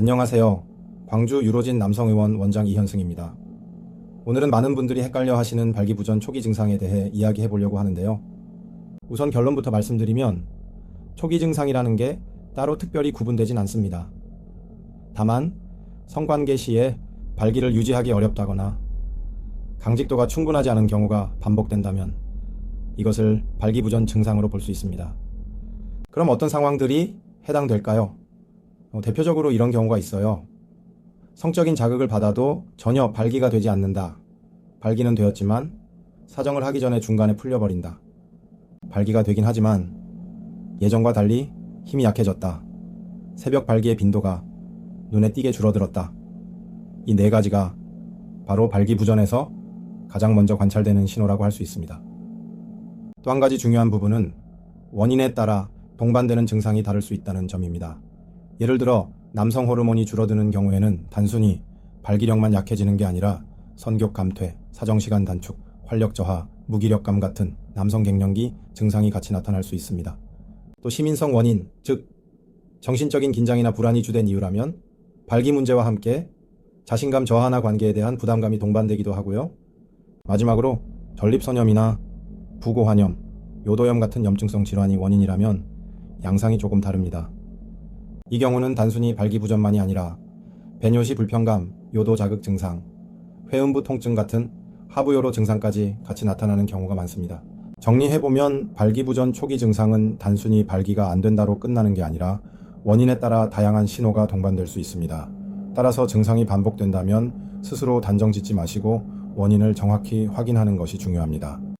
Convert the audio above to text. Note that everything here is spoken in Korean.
안녕하세요. 광주 유로진 남성의원 원장 이현승입니다. 오늘은 많은 분들이 헷갈려 하시는 발기부전 초기 증상에 대해 이야기해 보려고 하는데요. 우선 결론부터 말씀드리면 초기 증상이라는 게 따로 특별히 구분되진 않습니다. 다만 성관계 시에 발기를 유지하기 어렵다거나 강직도가 충분하지 않은 경우가 반복된다면 이것을 발기부전 증상으로 볼 수 있습니다. 그럼 어떤 상황들이 해당될까요? 어, 대표적으로 이런 경우가 있어요. 성적인 자극을 받아도 전혀 발기가 되지 않는다. 발기는 되었지만 사정을 하기 전에 중간에 풀려버린다. 발기가 되긴 하지만 예전과 달리 힘이 약해졌다. 새벽 발기의 빈도가 눈에 띄게 줄어들었다. 이 네 가지가 바로 발기부전에서 가장 먼저 관찰되는 신호라고 할 수 있습니다. 또 한 가지 중요한 부분은 원인에 따라 동반되는 증상이 다를 수 있다는 점입니다. 예를 들어 남성 호르몬이 줄어드는 경우에는 단순히 발기력만 약해지는 게 아니라 선교 감퇴, 사정시간 단축, 활력 저하, 무기력감 같은 남성 갱년기 증상이 같이 나타날 수 있습니다. 또 시민성 원인, 즉 정신적인 긴장이나 불안이 주된 이유라면 발기 문제와 함께 자신감 저하나 관계에 대한 부담감이 동반되기도 하고요. 마지막으로 전립선염이나 부고환염, 요도염 같은 염증성 질환이 원인이라면 양상이 조금 다릅니다. 이 경우는 단순히 발기부전만이 아니라 배뇨시 불편감, 요도 자극 증상, 회음부 통증 같은 하부요로 증상까지 같이 나타나는 경우가 많습니다. 정리해보면 발기부전 초기 증상은 단순히 발기가 안 된다로 끝나는 게 아니라 원인에 따라 다양한 신호가 동반될 수 있습니다. 따라서 증상이 반복된다면 스스로 단정 짓지 마시고 원인을 정확히 확인하는 것이 중요합니다.